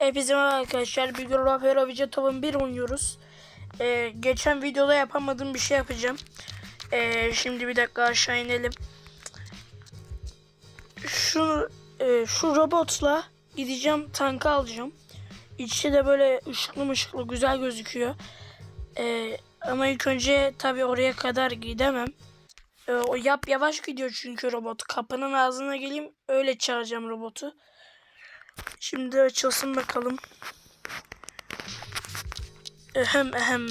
Hepinize arkadaşlar. Bir gün Rafael Vicetov'un bir oynuyoruz. Ee, geçen videoda yapamadığım bir şey yapacağım. Ee, şimdi bir dakika aşağı inelim. Şu e, şu robotla gideceğim tanka alacağım. İçi de böyle ışıklı ışıklı güzel gözüküyor. Ee, ama ilk önce tabii oraya kadar gidemem. Ee, o yap yavaş gidiyor çünkü robot. Kapının ağzına geleyim öyle çağıracağım robotu. Şimdi açılsın bakalım. Ehem ehem.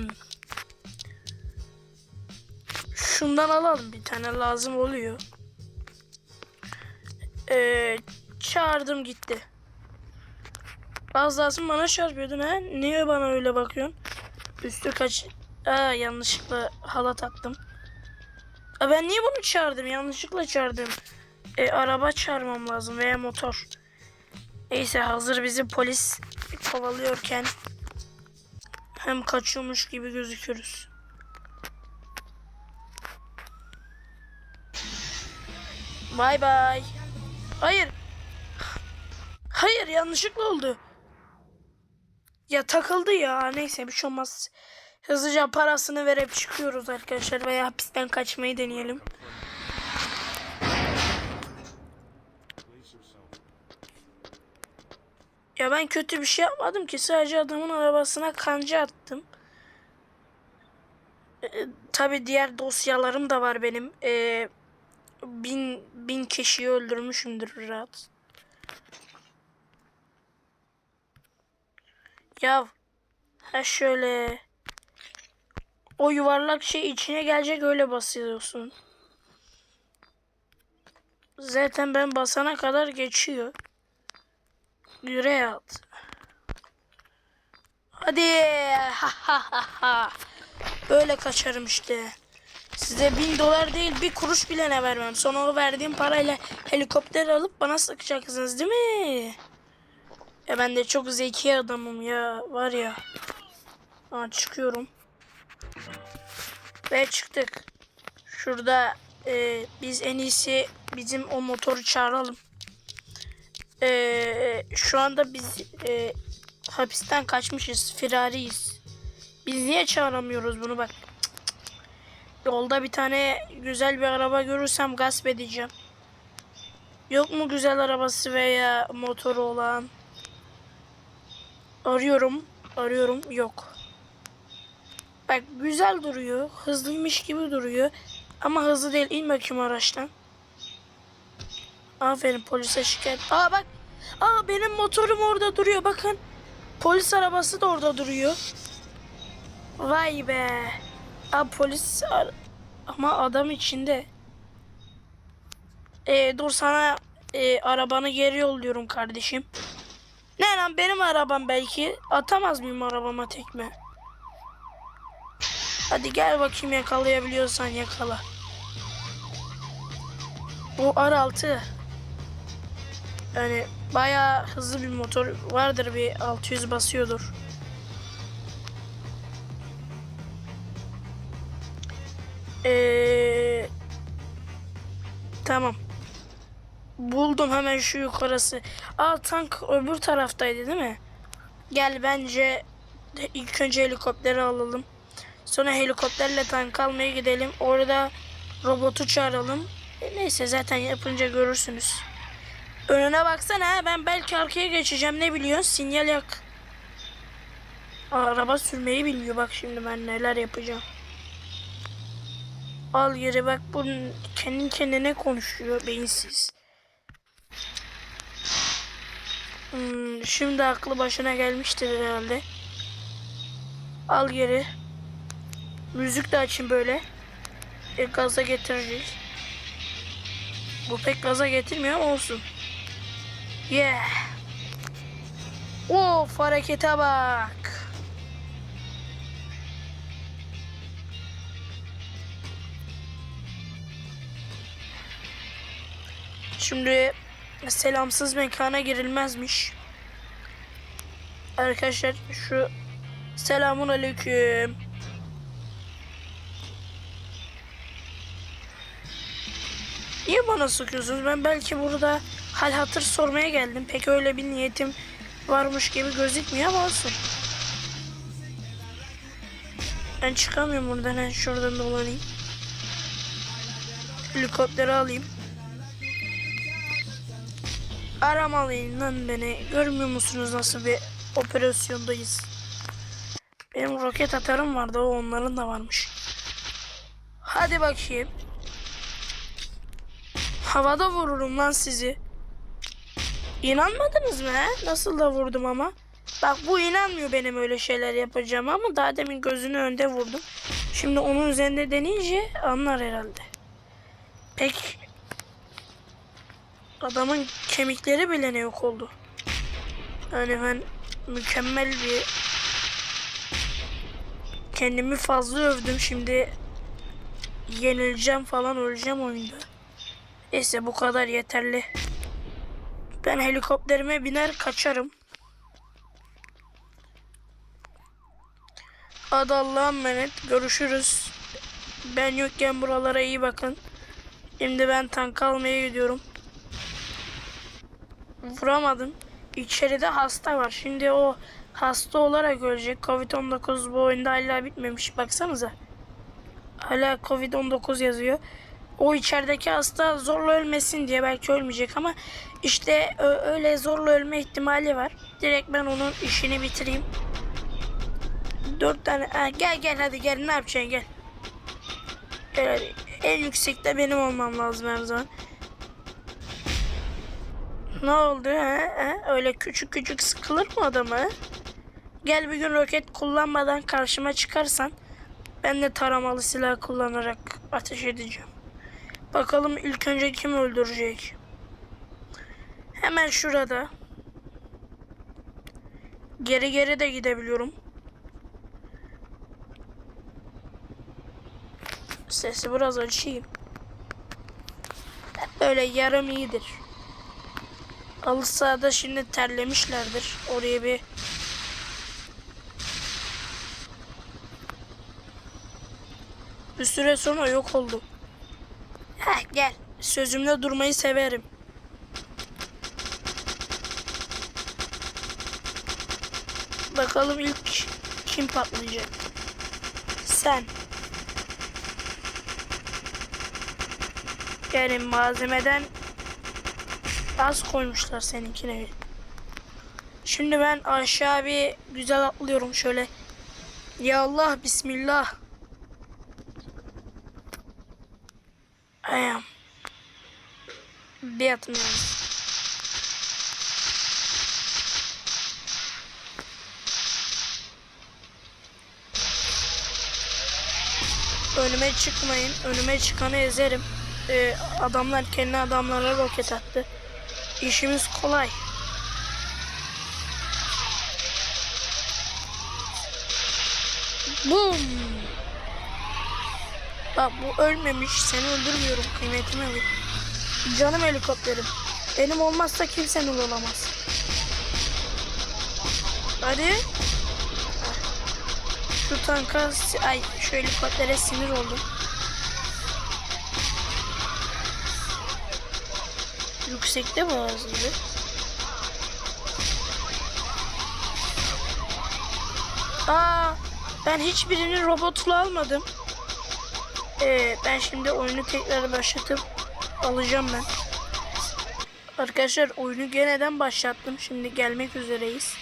Şundan alalım bir tane lazım oluyor. Ee, çağırdım gitti. Az lazım bana çarpıyordun ha? Niye bana öyle bakıyorsun? Üstü kaç... Aa yanlışlıkla halat attım. Aa, ben niye bunu çağırdım? Yanlışlıkla çağırdım. E, araba çağırmam lazım veya motor. Neyse hazır bizi polis kovalıyorken hem kaçıyormuş gibi gözükürüz. Bay bay. Hayır. Hayır yanlışlıkla oldu. Ya takıldı ya. Neyse bir şey olmaz. Hızlıca parasını verip çıkıyoruz arkadaşlar veya hapisten kaçmayı deneyelim. Ya ben kötü bir şey yapmadım ki. Sadece adamın arabasına kanca attım. Ee, Tabi diğer dosyalarım da var benim. Ee, bin, bin kişiyi öldürmüşümdür rahat. Ya ha şöyle o yuvarlak şey içine gelecek öyle basıyorsun. Zaten ben basana kadar geçiyor. Yüreğe at. Hadi. Ha ha ha ha. Böyle kaçarım işte. Size bin dolar değil bir kuruş bile ne vermem. Sonra o verdiğim parayla helikopter alıp bana sıkacaksınız değil mi? Ya ben de çok zeki adamım ya. Var ya. Aa, çıkıyorum. Ve çıktık. Şurada e, biz en iyisi bizim o motoru çağıralım. Ee, şu anda biz e, hapisten kaçmışız. Firariyiz. Biz niye çağıramıyoruz bunu bak. Yolda bir tane güzel bir araba görürsem gasp edeceğim. Yok mu güzel arabası veya motoru olan? Arıyorum. Arıyorum. Yok. Bak güzel duruyor. Hızlıymış gibi duruyor. Ama hızlı değil. İn bakayım araçtan. Aferin polise şikayet. Aa bak. Aa benim motorum orada duruyor bakın. Polis arabası da orada duruyor. Vay be. Aa polis ama adam içinde. Ee, dur sana e, arabanı geri yolluyorum kardeşim. Ne lan benim arabam belki. Atamaz mıyım arabama tekme? Hadi gel bakayım yakalayabiliyorsan yakala. Bu R6. Yani bayağı hızlı bir motor vardır bir 600 basıyordur. Ee, tamam. Buldum hemen şu yukarısı. Aa tank öbür taraftaydı değil mi? Gel bence ilk önce helikopteri alalım. Sonra helikopterle tank almaya gidelim. Orada robotu çağıralım. E, neyse zaten yapınca görürsünüz. Önüne baksana ben belki arkaya geçeceğim ne biliyorsun sinyal yak. Araba sürmeyi bilmiyor bak şimdi ben neler yapacağım. Al geri bak bu kendi kendine konuşuyor beyinsiz. Hmm, şimdi aklı başına gelmiştir herhalde. Al geri. Müzik de açayım böyle. E, gaza getirecek. Bu pek gaza getirmiyor ama olsun. Yeah. Of harekete bak. Şimdi selamsız mekana girilmezmiş. Arkadaşlar şu selamun aleyküm. Niye bana sıkıyorsunuz? Ben belki burada hal hatır sormaya geldim. Pek öyle bir niyetim varmış gibi gözükmüyor ama olsun. Ben çıkamıyorum buradan. Ben şuradan dolanayım. Helikopteri alayım. Aramalıyım lan beni. Görmüyor musunuz nasıl bir operasyondayız? Benim roket atarım vardı. O onların da varmış. Hadi bakayım. Havada vururum lan sizi. İnanmadınız mı? Nasıl da vurdum ama. Bak bu inanmıyor benim öyle şeyler yapacağım ama daha demin gözünü önde vurdum. Şimdi onun üzerinde deneyince anlar herhalde. Pek adamın kemikleri bile ne yok oldu. Yani ben mükemmel bir kendimi fazla övdüm şimdi yenileceğim falan öleceğim oyunda. Neyse bu kadar yeterli. Ben helikopterime biner kaçarım. Hadi Allah'a emanet. Görüşürüz. Ben yokken buralara iyi bakın. Şimdi ben tank almaya gidiyorum. Vuramadım. İçeride hasta var. Şimdi o hasta olarak ölecek. Covid-19 bu oyunda hala bitmemiş. Baksanıza. Hala Covid-19 yazıyor. O içerideki hasta zorla ölmesin diye belki ölmeyecek ama işte öyle zorla ölme ihtimali var. Direkt ben onun işini bitireyim. Dört tane. Ha, gel gel hadi gel ne yapacaksın gel. Gel hadi. En yüksekte benim olmam lazım her zaman. Ne oldu ha? ha? Öyle küçük küçük sıkılır mı adamı? Gel bir gün roket kullanmadan karşıma çıkarsan ben de taramalı silah kullanarak ateş edeceğim. Bakalım ilk önce kim öldürecek? Hemen şurada. Geri geri de gidebiliyorum. Sesi biraz açayım. Böyle yarım iyidir. Halı sahada şimdi terlemişlerdir. Oraya bir bir süre sonra yok oldu. Gel. Sözümde durmayı severim. Bakalım ilk kim patlayacak? Sen. Yani malzemeden az koymuşlar seninkine. Şimdi ben aşağı bir güzel atlıyorum şöyle. Ya Allah bismillah. Ayağım. Bir atmıyoruz. Önüme çıkmayın. Önüme çıkanı ezerim. Ee, adamlar kendi adamlara roket attı. İşimiz kolay. Boom. Bak bu ölmemiş. Seni öldürmüyorum. Kıymetimi bil. Canım helikopterim. Benim olmazsa kimsenin olamaz. Hadi. Şu tanka, ay şu helikoptere sinir oldum. Yüksekte mi ağzıydı? Aa, ben hiçbirini robotla almadım. Ee, ben şimdi oyunu tekrar başlatıp alacağım ben. Arkadaşlar oyunu geneden başlattım. Şimdi gelmek üzereyiz.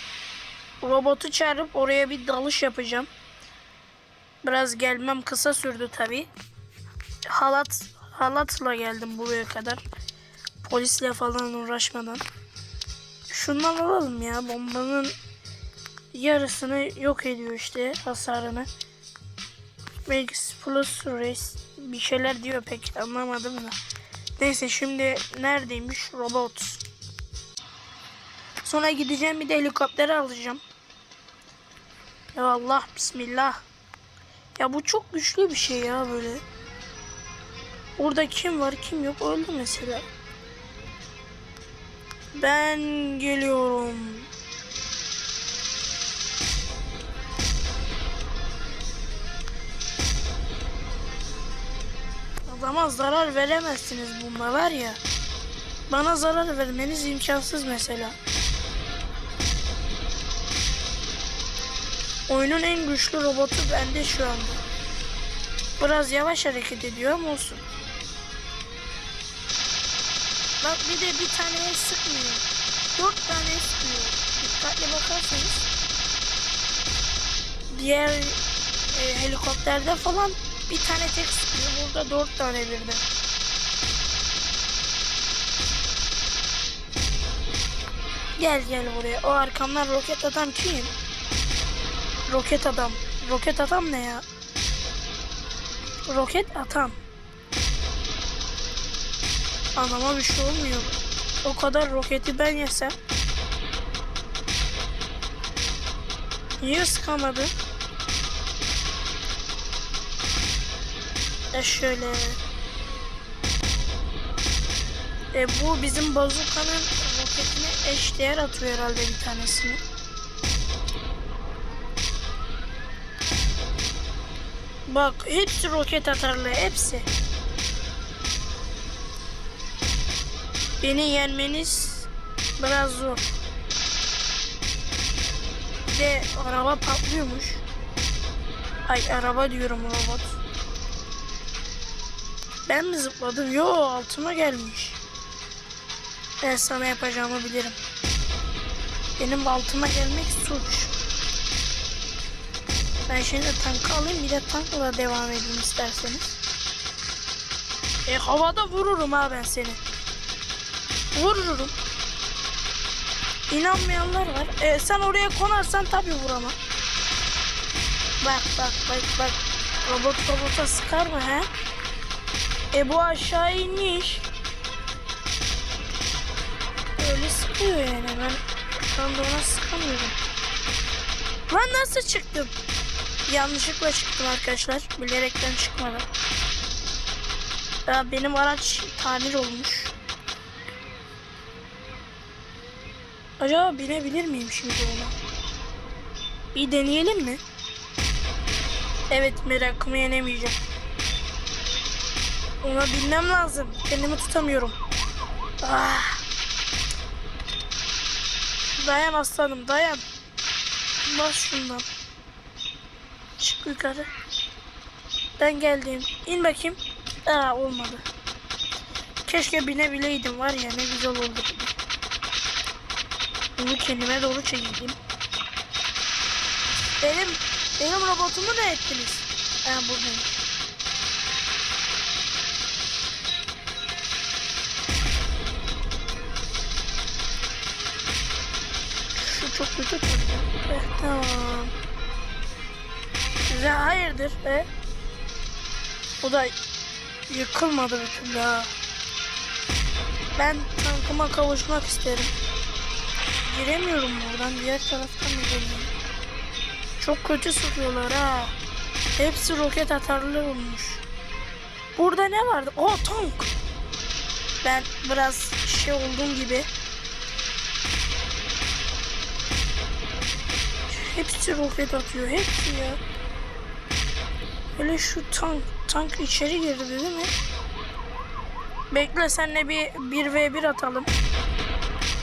Robotu çağırıp oraya bir dalış yapacağım. Biraz gelmem kısa sürdü tabi. Halat halatla geldim buraya kadar. Polisle falan uğraşmadan. Şundan alalım ya. Bombanın yarısını yok ediyor işte hasarını. Max Plus Race bir şeyler diyor pek anlamadım da. Neyse şimdi neredeymiş robot. Sonra gideceğim bir de helikopteri alacağım. Ya Allah bismillah. Ya bu çok güçlü bir şey ya böyle. Orada kim var kim yok öldü mesela. Ben geliyorum. Adama zarar veremezsiniz bununla var ya. Bana zarar vermeniz imkansız mesela. Oyunun en güçlü robotu bende şu anda. Biraz yavaş hareket ediyor ama olsun. Bak bir de bir taneye sıkmıyor. Dört tane sıkıyor. Dikkatli bakarsanız. Diğer e, helikopterde falan bir tane tek sıkıyor. Burada dört tane birden. Gel gel buraya. O arkamdan roket adam kim? Roket adam. Roket adam ne ya? Roket atam. Anama bir şey olmuyor. O kadar roketi ben yesem. Niye sıkamadı? E şöyle. E bu bizim bazukanın roketine eşdeğer atıyor herhalde bir tanesini. Bak hepsi roket atarlı hepsi. Beni yenmeniz biraz zor. Bir de araba patlıyormuş. Ay araba diyorum robot. Ben mi zıpladım? Yo altıma gelmiş. Ben sana yapacağımı bilirim. Benim altıma gelmek suç. Ben şimdi tankı alayım bir de tankla devam edeyim isterseniz. E havada vururum ha ben seni. Vururum. İnanmayanlar var. E, sen oraya konarsan tabii vuramam. Bak bak bak bak. Robot robota sıkar mı he? E bu aşağı inmiş. Öyle sıkıyor yani ben şu anda ona sıkamıyorum. Lan nasıl çıktım? Yanlışlıkla çıktım arkadaşlar. Bilerekten çıkmadım. Ya benim araç tamir olmuş. Acaba binebilir miyim şimdi ona? Bir deneyelim mi? Evet merakımı yenemeyeceğim. Ona binmem lazım. Kendimi tutamıyorum. Ah. Dayan aslanım dayan. Bas şundan. Çık yukarı. Ben geldim. İn bakayım. Aa olmadı. Keşke binebileydim var ya ne güzel oldu. Bunu kendime doğru çekeyim. Benim benim robotumu ne ettiniz? Ha buradayım. Kötü. Eh, tamam. Güzel hayırdır be? O da yıkılmadı bir türlü ha. Ben tankıma kavuşmak isterim. Giremiyorum buradan. Diğer taraftan mı geleyim? Çok kötü sıkıyorlar ha. Hepsi roket atarlı olmuş. Burada ne vardı? O tank. Ben biraz şey olduğum gibi. Hepsi roket atıyor. Hepsi ya. Hele şu tank. Tank içeri girdi değil mi? Bekle senle bir 1v1 atalım.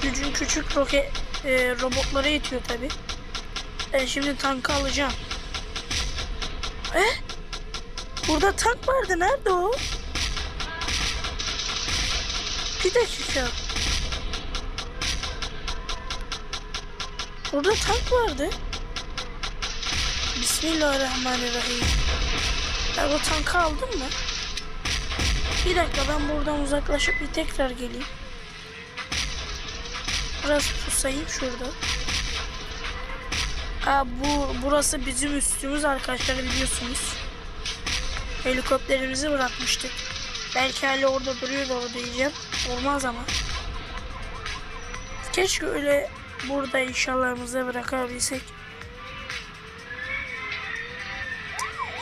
Gücün küçük roket e, robotlara yetiyor tabi. Ben şimdi tankı alacağım. Eh? Burada tank vardı. Nerede o? Bir dakika. Burada tank vardı. Bismillahirrahmanirrahim. Ben o tankı aldım mı? Bir dakika ben buradan uzaklaşıp bir tekrar geleyim. Biraz pusayım şurada. Aa, bu burası bizim üstümüz arkadaşlar biliyorsunuz. Helikopterimizi bırakmıştık. Belki hala orada duruyor orada diyeceğim. Olmaz ama. Keşke öyle burada inşallahımıza bırakabilsek.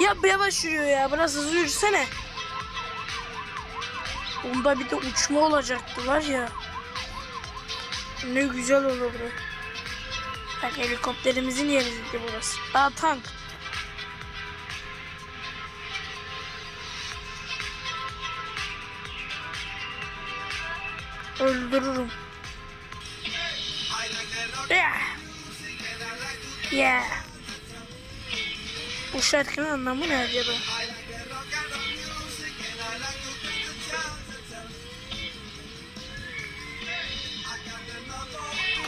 Ya yavaş yürüyor ya. Biraz hızlı yürüsene. Onda bir de uçma olacaktı var ya. Ne güzel olurdu. Bak helikopterimizin yeriydi burası. Aa tank. Öldürürüm. Yeah. Yeah. Bu şarkının anlamı ne acaba?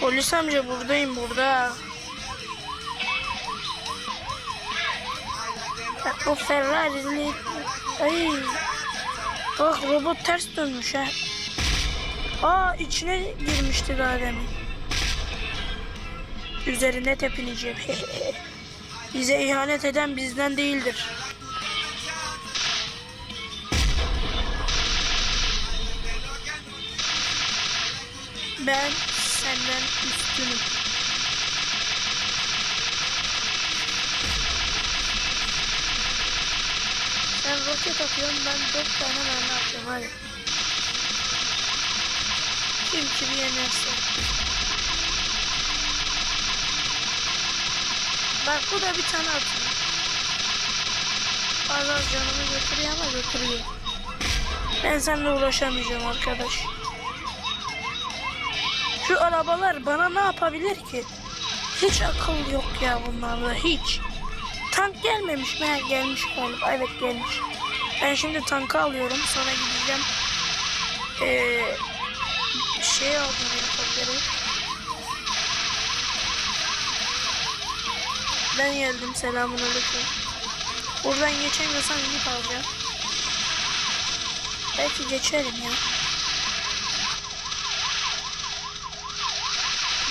Polis amca buradayım burada. Bak bu Ferrari'li... Ay. Bak robot ters dönmüş ha. Aa içine girmişti daha demin. Üzerine tepineceğim. Bize ihanet eden bizden değildir. Ben senden üstünüm. Sen roket atıyorsun ben dört tane mermi atıyorum hadi. Kim kimi yenerse. Bak bu bir tane atıyor. Bazen canımı götürüyor ama götürüyor. Ben seninle uğraşamayacağım arkadaş. Şu arabalar bana ne yapabilir ki? Hiç akıl yok ya bunlarda hiç. Tank gelmemiş mi? Gelmiş galiba. Evet gelmiş. Ben şimdi tankı alıyorum. Sonra gideceğim. Ee, şey aldım helikopteri. Ben geldim. Selamun aleyküm. Buradan geçemiyorsam gidip alacağım. Belki geçerim ya.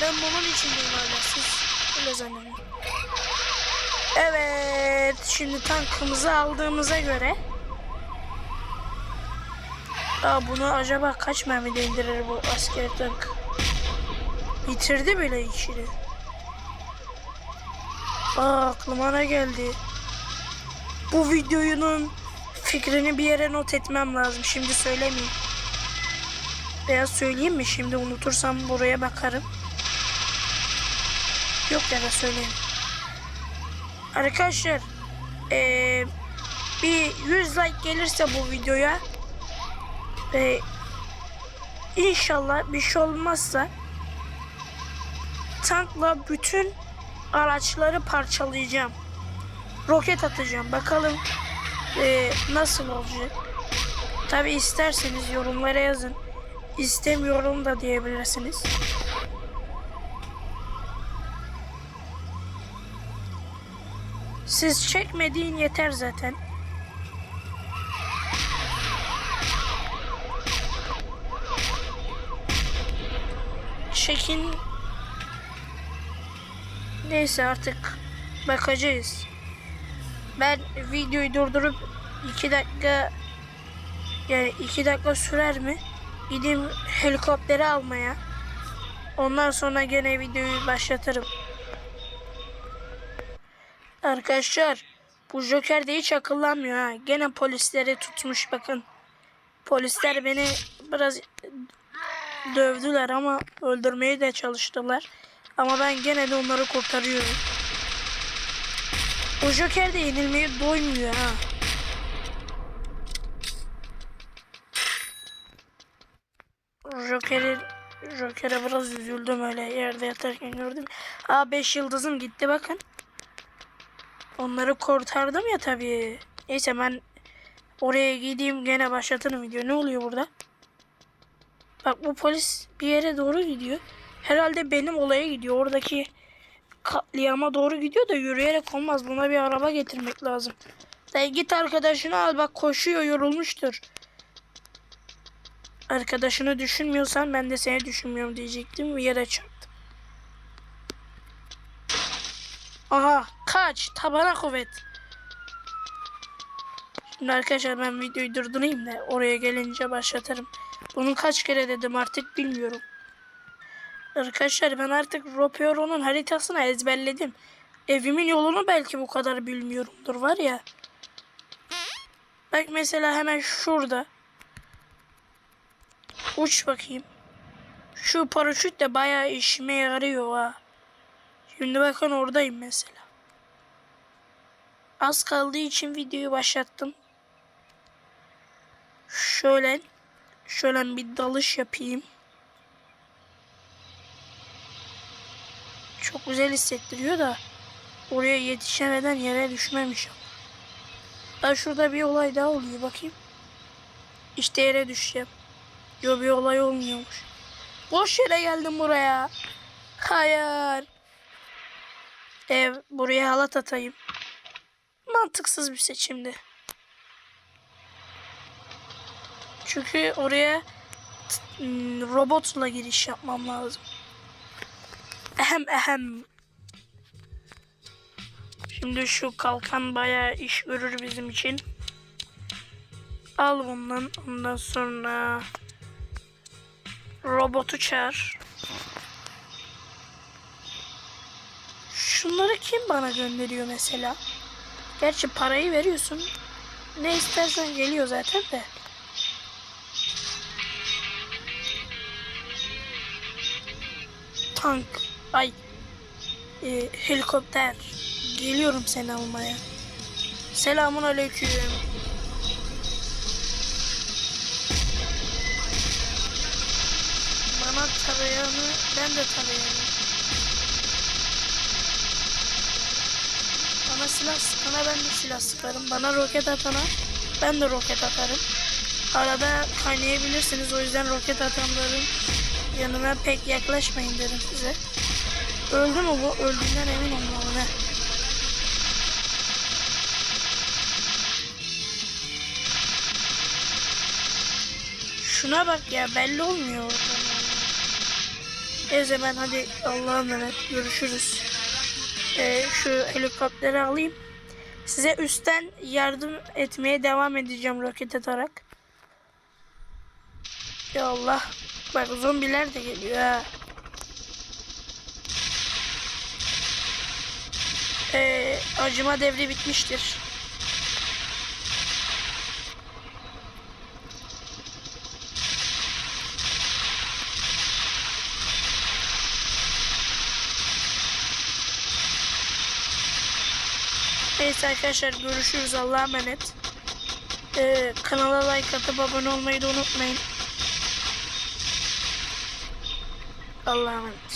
Ben bunun içindeyim hala. Siz öyle zannedin. Evet. Şimdi tankımızı aldığımıza göre. Aa, bunu acaba kaç mermide indirir bu asker tank? Bitirdi bile içini. Aa aklıma ne geldi? Bu videonun fikrini bir yere not etmem lazım. Şimdi söylemeyeyim. Veya söyleyeyim mi? Şimdi unutursam buraya bakarım. Yok ya da söyleyeyim. Arkadaşlar eee, bir 100 like gelirse bu videoya ve inşallah bir şey olmazsa tankla bütün araçları parçalayacağım. Roket atacağım. Bakalım eee, nasıl olacak. Tabi isterseniz yorumlara yazın. İstemiyorum da diyebilirsiniz. Siz çekmediğin yeter zaten. Çekin. Neyse artık bakacağız. Ben videoyu durdurup iki dakika yani iki dakika sürer mi? Gideyim helikopteri almaya. Ondan sonra gene videoyu başlatırım. Arkadaşlar bu Joker de hiç akıllanmıyor ha. Gene polisleri tutmuş bakın. Polisler beni biraz dövdüler ama öldürmeye de çalıştılar. Ama ben gene de onları kurtarıyorum. O Joker de yenilmeye doymuyor ha. Joker'i Joker'e biraz üzüldüm öyle yerde yatarken gördüm. Aa 5 yıldızım gitti bakın. Onları kurtardım ya tabii. Neyse ben oraya gideyim gene başlatırım video. Ne oluyor burada? Bak bu polis bir yere doğru gidiyor. Herhalde benim olaya gidiyor. Oradaki katliama doğru gidiyor da yürüyerek olmaz. Buna bir araba getirmek lazım. Dayı git arkadaşını al bak koşuyor yorulmuştur. Arkadaşını düşünmüyorsan ben de seni düşünmüyorum diyecektim. Yere çarptım. Aha kaç tabana kuvvet. Şimdi arkadaşlar ben videoyu durdurayım da oraya gelince başlatırım. Bunu kaç kere dedim artık bilmiyorum. Arkadaşlar ben artık Ropeoro'nun haritasını ezberledim. Evimin yolunu belki bu kadar bilmiyorumdur var ya. Bak mesela hemen şurada. Uç bakayım. Şu paraşüt de bayağı işime yarıyor ha. Şimdi bakın oradayım mesela. Az kaldığı için videoyu başlattım. Şöyle şöyle bir dalış yapayım. Çok güzel hissettiriyor da Oraya yetişemeden yere düşmemişim. Ha şurada bir olay daha oluyor bakayım. İşte yere düşeceğim. Yo bir olay olmuyormuş. Boş yere geldim buraya. Hayır. Ev buraya halat atayım. Mantıksız bir seçimdi. Çünkü oraya robotla giriş yapmam lazım. Ehem ehem. Şimdi şu kalkan bayağı iş görür bizim için. Al bundan. Ondan sonra robotu çağır. Şunları kim bana gönderiyor mesela? Gerçi parayı veriyorsun. Ne istersen geliyor zaten de. Tank. Ay. Ee, helikopter. Geliyorum seni almaya. Selamun aleyküm. Bana tarayanı ben de tarayanım. Bana silah sıkana ben de silah sıkarım. Bana roket atana ben de roket atarım. Arada kaynayabilirsiniz. O yüzden roket atanların yanına pek yaklaşmayın derim size. Öldü mü bu? Öldüğünden emin olmalı ne? Şuna bak ya belli olmuyor oradan. Neyse ben hadi Allah'a emanet görüşürüz. Ee, şu helikopteri alayım. Size üstten yardım etmeye devam edeceğim roket atarak. Ya Allah. Bak zombiler de geliyor ha. Ee, acıma devri bitmiştir. Neyse arkadaşlar görüşürüz Allah'a emanet. Ee, kanala like atıp abone olmayı da unutmayın. Allah'a emanet.